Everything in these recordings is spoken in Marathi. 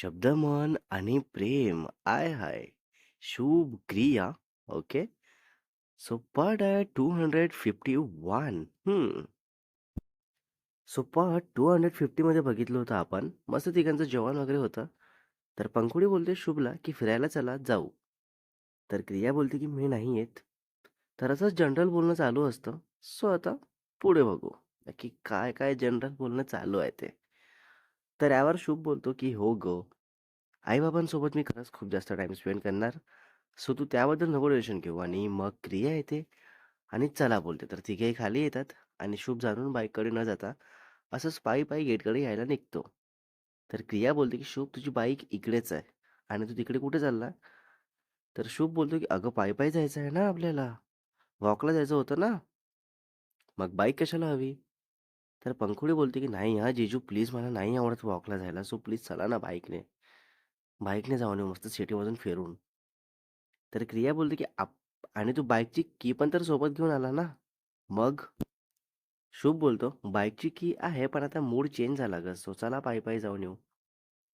शब्दमन आणि प्रेम I hi Shubh Kriya okay? So part आहे two hundred fifty one so part two hundred फिफ्टीमध्ये बघितलं होतं आपण. मस्त तिघांचं जेवण वगैरे होतं. तर पंखुडी बोलते शुभला की फिरायला चला जाऊ. तर क्रिया बोलते की मी नाही येत. तर असंच जनरल बोलणं चालू असतं. सो आता पुढे बघू. की काय काय जनरल बोलणं चालू आहे ते. तर यावर शुभ बोलतो की हो ग आईबाबांसोबत मी खरंच खूप जास्त टाईम स्पेंड करणार. सो तू त्याबद्दल नको टेन्शन घेऊ आणि मग क्रिया येते आणि चला बोलते. तर तिघेही खाली येतात आणि शुभ जाणून बाईककडे न जाता असंच पायी-पायी गेटकडे यायला निघतो. तर क्रिया बोलते की शुभ तुझी बाईक इकडेच आहे आणि तू तिकडे कुठे चालला? तर शुभ बोलतो की अगं पायी-पायी जायचं आहे ना आपल्याला. वॉकला जायचं होतं ना. मग बाईक कशाला हवी? तर पंखुडी बोलते की नाही हा जेजू प्लीज मला नाही आवडत वॉकला जायला. सो प्लीज चला ना बाईकने. बाईकने जाऊन येऊ मस्त सिटीमधून फिरून. तर क्रिया बोलते की आप आणि तू बाईकची की पण तर सोबत घेऊन आला ना? मग? शुभ बोलतो, बाईकची की आहे पण आता मूड चेंज झाला गं, सो चला पायी-पायी जाऊन येऊ.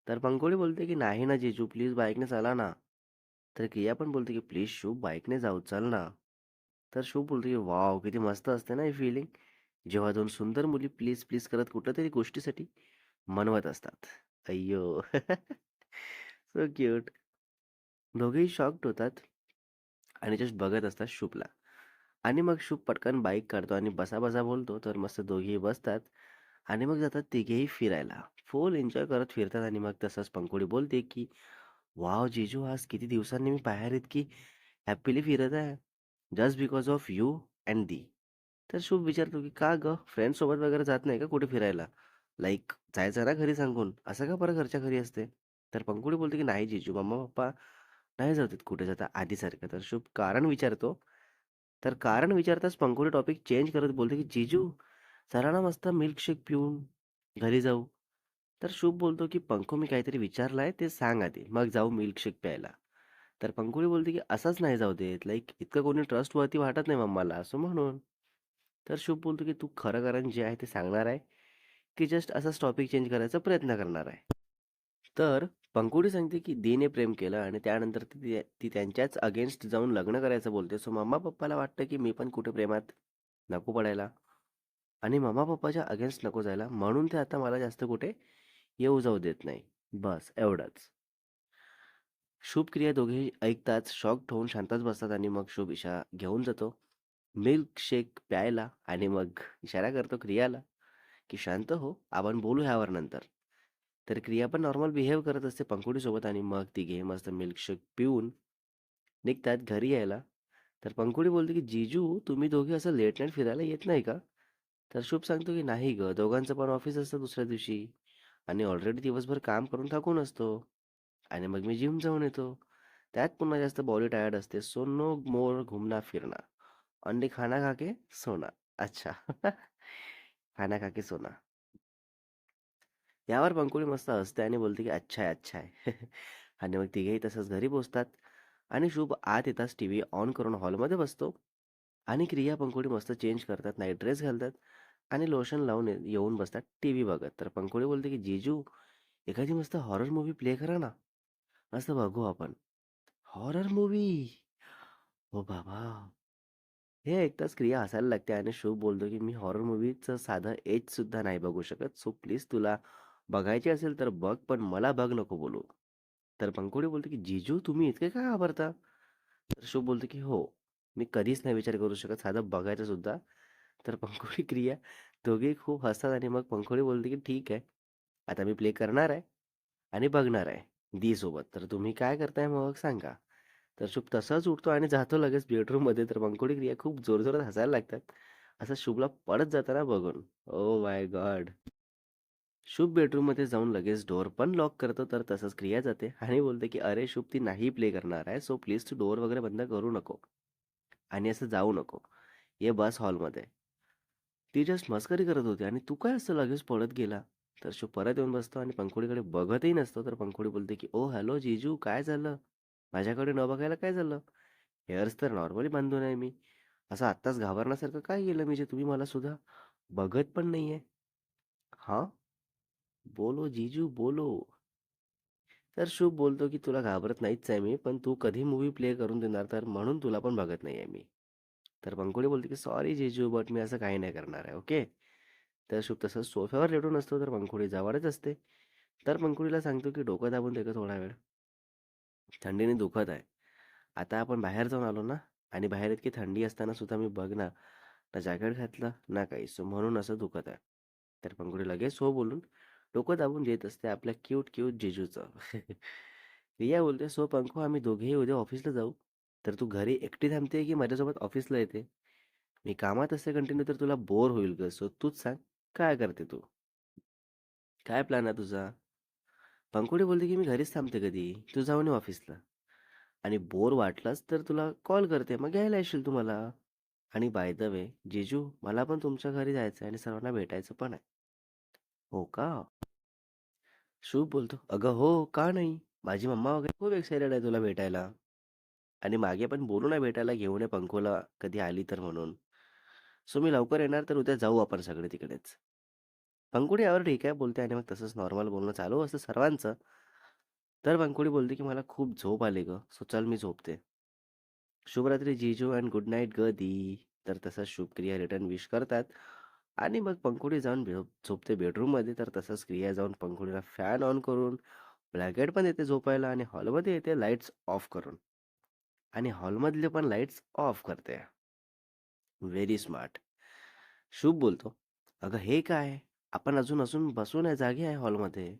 तर पंकोळी बोलते की नाही ना जेजू प्लीज बाईकने चला ना. तर क्रिया पण बोलते की प्लीज शुभ बाईकने जाऊ चल ना. तर शुभ बोलतो की वाव किती मस्त असते ना ही फिलिंग जेव्हा दोन सुंदर मुली प्लीज, प्लीज करत कुठल्यातरी गोष्टीसाठी मनवत असतात. अय्यो! So cute. दोघेही शॉक्ड होतात आणि जस्ट बघत असतात शुपला आणि मग शुभ पटकन बाईक काढतो आणि बसा-बसा बोलतो. तर मस्त दोघेही बसतात आणि मग जातात तिघेही फिरायला. फुल एन्जॉय करत फिरतात आणि मग तसंच पंकोडी बोलते की वाव जेजू आज किती दिवसांनी मी बाहेर इतकी हॅपीली फिरत आहे. Just because of you and the." तर शुभ विचारतो की "का गं? फ्रेंड्ससोबत वगैरे जात नाही का कुठे फिरायला? लाईक जायचं ना घरी सांगून. असं का बरं घरच्या घरी असते?" तर पंकुडी बोलते की "नाही जीजू, मम्मा-पप्पा नाही जातात कुठे जाता आधीसारखं." तर शुभ कारण विचारतो. तर कारण विचारताच पंकोडी टॉपिक चेंज करत बोलते की "जीजू, चला ना मस्त मिल्कशेक पिऊन घरी जाऊ." तर शुभ बोलतो की पंखू मी काहीतरी विचारलंय ते सांग आधी, मग जाऊ मिल्कशेक प्यायला." तर पंकुळी बोलते की "असंच नाही जाऊ देत. लाईक इतकं कोणी ट्रस्टवरती वाटत नाही मम्माला, असं म्हणून." तर शुभ बोलतो की "तू खरं कारण जे आहे ते सांगणार आहे, की जस्ट असाच टॉपिक चेंज करायचा प्रयत्न करणार आहे?" तर पंकुडी सांगते की दीने प्रेम केलं आणि त्यानंतर ती ती त्यांच्याच अगेन्स्ट जाऊन लग्न करायचं बोलते. सो मम्मा-पप्पाला वाटतं की मी पण कुठे प्रेमात नको पडायला आणि मम्मा-पप्पाच्या अगेन्स्ट नको जायला म्हणून ते आता मला जास्त कुठे येऊ जाऊ देत नाही. बस एवढंच. शुभ क्रिया दोघेही ऐकताच शॉक होऊन शांतच बसतात आणि मग शुभ इशा घेऊन जातो मिल्कशेक प्यायला आणि मग इशारा करतो क्रियाला की "शांत हो, आपण बोलू ह्यावर नंतर." तर क्रिया पण नॉर्मल बिहेव करत असते पंकुडीसोबत आणि मग तिघे मस्त मिल्कशेक पिऊन निघतात घरी यायला. तर पंकुडी बोलते की "जीजू, तुम्ही दोघे असं लेट नाईट फिरायला येत नाही का?" तर शुभ सांगतो की "नाही गं, दोघांचं पण ऑफिस असतं दुसऱ्या दिवशी आणि ऑलरेडी दिवसभर काम करून थकून असतो आणि मग मी जिम जाऊन येतो. त्यात पुन्हा जास्त बॉडी टायर्ड असते. सो नो मोर घुमना-फिरना. ओनली खाना खा के सोना." अच्छा. खाना खा के सोना. यावर पंकोडी मस्त हसते आणि बोलते की "अच्छा आहे, अच्छा आहे." आणि मग तिघेही तसंच घरी पोहोचतात आणि शुभ आत येताच टीव्ही ऑन करून हॉलमध्ये बसतो आणि क्रिया पंकोडी मस्त चेंज करतात, नाईट ड्रेस घालतात आणि लोशन लावून येऊन बसतात टीव्ही बघत. तर पंकोडी बोलते की "जीजू, एखादी मस्त हॉरर मूवी प्ले करा ना. मस्त बघू आपण." हॉरर मूवी हो बाबा! हे ऐकताच क्रिया हसायला लागते आणि शुभ बोलतो की "मी हॉरर मूवीचं साधं एज सुद्धा नाही बघू शकत. सो प्लीज तुला बघायची असेल तर बघ, पण मला बघ नको बोलू." तर पंकोडी बोलतो की "जीजू, तुम्ही इतके का घाबरता?" तर शुभ बोलतो की "हो, मी कधीच नाही विचार करू शकत साधं बघायचं सुद्धा." तर पंकोडी, क्रिया दोघे खूप हसतात आणि मग पंकोडी बोलते की "ठीक आहे, आता मी प्ले करणार आहे आणि बघणार आहे दीसोबत. तर तुम्ही काय करताय मग सांगा." तर शुभ तसाच उठतो आणि जातो लगेच बेडरूममध्ये. तर पंकोडी, क्रिया खूप जोरजोरात हसायला लागतात. असं शुभला पडत जाताना बघून. Oh my God! शुभ बेडरूममध्ये जाऊन लगेच डोअर पण लॉक करतो. तर तसंच क्रिया जाते आणि बोलते की "अरे शुभ, ती नाही प्ले करणार आहे. सो प्लीज तू डोअर वगैरे बंद करू नको आणि असं जाऊ नको. ये बस हॉलमध्ये." ती जस्ट मस्करी करत होती आणि "तू काय असं लगेच पळत गेला?" तर शुभ परत येऊन बसतो आणि पंखोडीकडे बघतही नसतो. तर पंखोडी बोलते की oh, ओ हॅलो जीजू, काय झालं? माझ्याकडे न बघायला काय झालं? हेअर्स तर नॉर्मली बांधून आहे मी. असं आत्ताच घाबरण्यासारखं काय केलं मी जे तुम्ही मला सुद्धा बघत पण नाहीये?" "हां? बोलो जीजू बोलो." तर शुभ बोलतो की तुला घाबरत नाहीच आहे मी पण तू कधी मूवी प्ले करून देणार तर म्हणून तुला पण बघत नाही आहे मी तर पंकुडी बोलते की सॉरी जेजू बट मी असं काही नाही करणार आहे ओके तर शुभ तसं सोफ्यावर लेटून असतो तर पंकुडी जवळच असते तर पंकुडीला सांगतो की डोकं दाबून दे थोडा वेळ थंडीने दुखत आहे. आता आपण बाहेर जाऊन आलो ना आणि बाहेर इतकी थंडी असताना सुद्धा मी बघ ना ना जॅकेट घातलं ना काही सो म्हणून असं दुखत आहे. तर पंगुडी लगेच हो बोलून डोकं दाबून देत असते आपल्या क्यूट क्यूट जेजूचं. रिया बोलते सो पंखू आम्ही दोघेही उद्या ऑफिसला जाऊ. तर तू घरी एकटी थांबते की माझ्यासोबत ऑफिसला येते? मी कामात असते कंटिन्यू तर तुला बोर होईल ग. सो तूच सांग काय करते तू? काय प्लॅन आहे तुझा? पंकोडे बोलते की मी घरीच थांबते कधी. तू जाऊन ये ऑफिसला. आणि बोर वाटलास तर तुला कॉल करते. मग घ्यायला येशील तू मला आणि बाय द वे जेजू मला पण तुमच्या घरी जायचं आहे आणि सर्वांना भेटायचं पण आहे. हो का? शुभ बोलतो. अगं हो का नाही? माझी मम्मा वगैरे खूप एक्सायटेड आहे तुला भेटायला. आणि मागे पण बोलू ना भेटायला घेऊन ये पंकोला. कधी आली तर म्हणून. सो मी लवकर येणार तर उद्या जाऊ आपण सगळे तिकडेच. पंकुडी यावर ठीक आहे बोलते आणि मग तसंच नॉर्मल बोलणं चालू असतं सर्वांचं. तर पंकुडी बोलते की मला खूप झोप आली ग सो चल मी झोपते. शुभरात्री जीजू अँड गुड नाईट ग दी. तर तसंच शुभक्रिया रिटर्न विश करतात. आणि मग पंकुडी जाऊन झोपते बेडरूममध्ये तर तसंच क्रिया जाऊन पंकुडीला फॅन ऑन करून ब्लँकेट पण येते झोपायला आणि हॉलमध्ये येते लाईट्स ऑफ करून. आणि हॉलमधले पण लाईट्स ऑफ करते. Very smart. शुभ बोलतो. अगं हे काय? आपण अजून अजून बसून आहे जागे आहे हॉलमध्ये.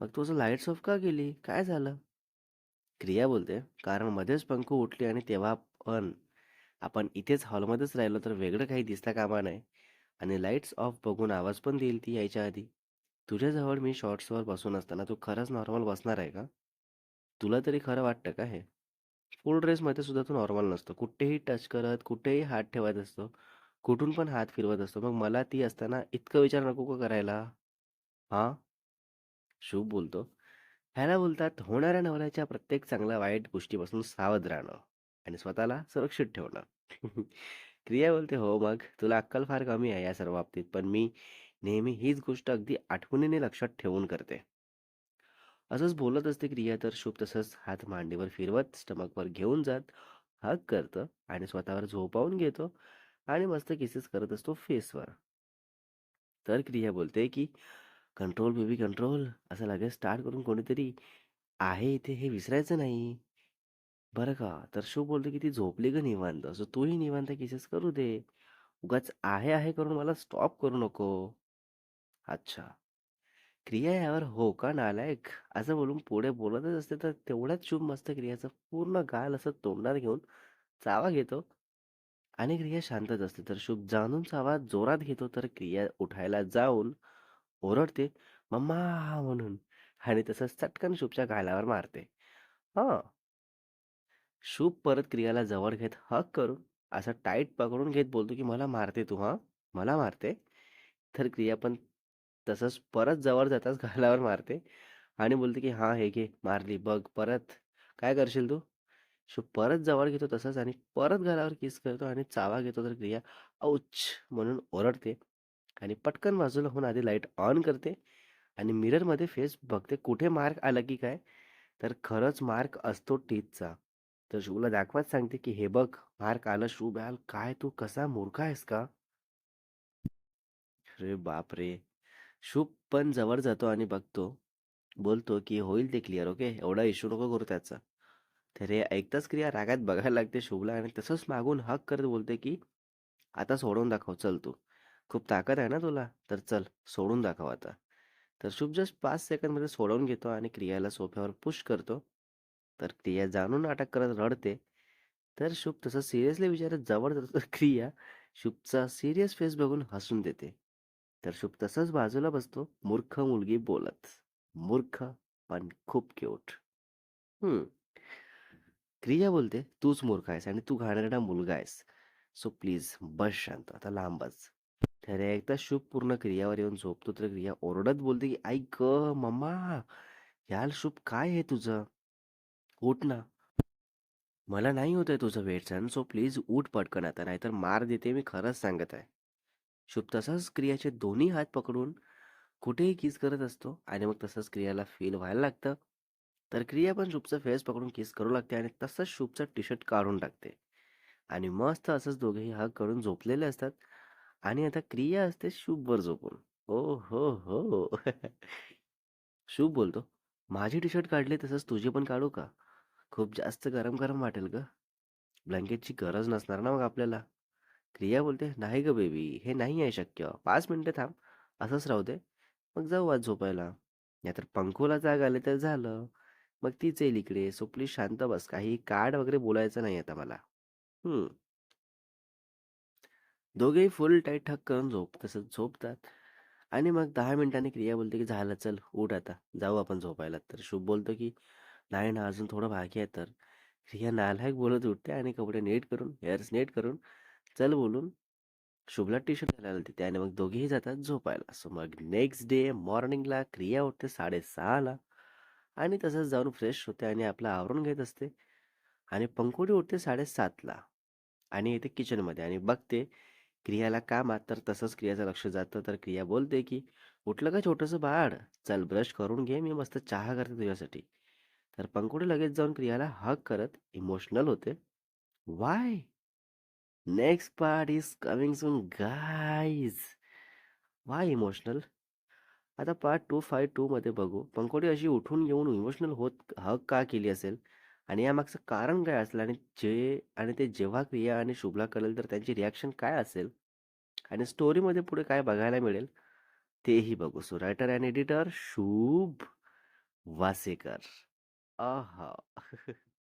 मग तू असं लाईट्स ऑफ का केली? काय झालं? क्रिया बोलते कारण मध्येच पंखू उठली आणि तेव्हा पण आपण इथेच हॉलमध्येच राहिलो तर वेगळं काही दिसता कामा नाही आणि लाईट्स ऑफ बघून आवाज पण देईल ती यायच्या आधी. तुझ्याजवळ मी शॉर्ट्सवर बसून असताना तू खरंच नॉर्मल बसणार आहे का? तुला तरी खरं वाटतं का हे? फुल ड्रेसमध्ये सुद्धा तू नॉर्मल नसतो. कुठेही टच करत कुठेही हात ठेवत असतो. कुठून पण हात फिरवत असतो. मग मला ती असताना इतकं विचार नको का करायला? हां? शुभ बोलतो. ह्याला बोलतात होणाऱ्या नवऱ्याच्या प्रत्येक चांगल्या वाईट गोष्टीपासून सावध राहणं आणि स्वतःला सुरक्षित ठेवणं. क्रिया बोलते हो मग तुला अक्कल फार कमी आहे या सर्व बाबतीत पण मी नेहमी हीच गोष्ट अगदी आठवणीने लक्षात ठेवून करते. असंच बोलत असते क्रिया तर शुभ तसंच हात मांडीवर फिरवत स्टमकवर घेऊन जात हग करतं आणि स्वतःवर झोपावून घेतो. आणि मस्त किसेस करत असतो फेसवर तर क्रिया बोलते की कंट्रोल बेबी कंट्रोल असं लगेच स्टार्ट करून कोणीतरी आहे इथे हे विसरायचं नाही. बरं का? तर शुभ बोलतो की ती झोपली ग निवांत असं तूही निवांत किसेस करू दे. उगाच आहे आहे करून मला स्टॉप करू नको. अच्छा. क्रिया यावर हो का नालायक? असं बोलून पुढे बोलतच असते तर तेवढ्याच शुभ मस्त क्रियाचं पूर्ण गाल असं तोंडात घेऊन चावा घेतो. आणि क्रिया शांतच असते. तर शुभ जाणूनचा आवाज जोरात घेतो तर क्रिया उठायला जाऊन ओरडते मम्मा म्हणून आणि तसंच चटकन शुभच्या गालावर मारते. हा. शुभ परत क्रियाला जवळ घेत हक करून असं टाईट पकडून घेत बोलतो की मला मारते तू हा? मला मारते? तर क्रिया पण तसंच परत जवळ जाताच गालावर मारते आणि बोलते की हां हे घे मारली बघ परत. काय करशील तू? शुभ परत जवळ घेतो तसंच आणि परत गालावर किस करतो आणि चावा घेतो तर क्रिया औच म्हणून ओरडते आणि पटकन बाजूला होऊन आधी लाइट ऑन करते आणि मिररमध्ये फेस बघते कुठे मार्क आला की काय? तर खरंच मार्क असतो टीथचा तर शूला दाखवत सांगते की हे बघ मार्क आलं शुभ आल काय तू कसा मूर्ख आहेस का? अरे बापरे! शुभ पण जवळ जातो आणि बघतो. बोलतो की होईल ते क्लिअर ओके एवढा इश्यू नको करू त्याचा. तर हे ऐकताच क्रिया रागात बघायला लागते शुभला आणि तसंच मागून हक करत बोलते की आता सोडून दाखव चल तू. खूप ताकद आहे ना तुला? तर चल सोडून दाखव आता. तर शुभ जस्ट पाच सेकंदमध्ये सोडवून घेतो आणि क्रियाला सोफ्यावर पुश करतो. तर क्रिया जाणून अटक करत रडते. तर शुभ तसं सिरियसली विचारत जवळ जातो तर क्रिया शुभचा सिरियस फेस बघून हसून देते. तर शुभ तसंच बाजूला बसतो. मूर्ख मुलगी बोलत. मूर्ख पण खूप क्यूट. हम्म. क्रिया बोलते तूच मूर्ख आहेस आणि तू घाणेरडा मुलगा आहेस. सो प्लीज बस शांत आता लांबच. ठरे एकदा शुभ पूर्ण क्रियावर येऊन झोपतो तर क्रिया ओरडत बोलते की आई ग मम्मा याल शुभ काय आहे तुझं? उठ ना. मला नाही होत आहे तुझं वेट सण सो प्लीज उठ पटकन आता नाहीतर मार देते मी खरंच सांगत आहे. शुभ तसाच क्रियाचे दोन्ही हात पकडून कुठेही किस करत असतो आणि मग तसंच क्रियाला फील व्हायला लागतं. तर क्रिया पण शुभचा फेस पकडून किस करू लागते आणि तसंच शुभचा टी शर्ट काढून टाकते. आणि मस्त असंच दोघेही हग करून झोपलेले असतात. आणि आता क्रिया असते शुभवर झोपून. ओ हो हो. शुभ बोलतो. माझी टी शर्ट काढली तसंच तुझी पण काढू का? खूप जास्त गरम गरम वाटेल ग. ब्लँकेटची गरज नसणार ना मग आपल्याला. क्रिया बोलते नाही ग बेबी हे नाही आहे शक्य. पाच मिनटं थांब. असंच राहू दे. मग जाऊ आज झोपायला. नाहीतर पंखोला जाग आले तर झालं. मग तीच येईल इकडे सो प्लीज शांत बस काही कार्ड वगैरे बोलायचं नाही आता मला. हम्म दोघेही फुल टाईट ठक करून झोप तसं झोपतात. आणि मग दहा मिनिटांनी क्रिया बोलते की झालं चल उठ आता जाऊ आपण झोपायला. तर शुभ बोलतो की नाही ना अजून थोडं बाकी आहे. तर क्रिया नालायक बोलत उठते आणि कपडे नेट करून हेअर्स नेट करून चल बोलून शुभला टी शर्ट घालायला देते आणि मग दोघेही जातात झोपायला. सो मग नेक्स्ट डे मॉर्निंगला क्रिया उठते साडेसहाला. आणि तसंच जाऊन फ्रेश होते आणि आपलं आवरून घेत असते. आणि पंकुडी उठते साडेसातला आणि येते किचनमध्ये आणि बघते क्रियाला कामात तर तसंच क्रियाचं लक्ष जातं. तर क्रिया बोलते की उठलं का छोटंसं बाळ? चल ब्रश करून घे मी मस्त चहा करते तुझ्यासाठी. तर पंकुडी लगेच जाऊन क्रियाला हक करत इमोशनल होते. Why next part is coming soon guys why emotional आता पार्ट टू फाय टूमध्ये बघू. पंकोटी अशी उठून येऊन इमोशनल होत हक का केली असेल? आणि यामागचं कारण काय असेल? आणि जे आणि ते जेव्हा क्रिया आणि शुभला कळेल तर त्यांची रिॲक्शन काय असेल? आणि स्टोरीमध्ये पुढे काय बघायला मिळेल? तेही बघू. सो रायटर अँड एडिटर शुभ वासेकर. आहा.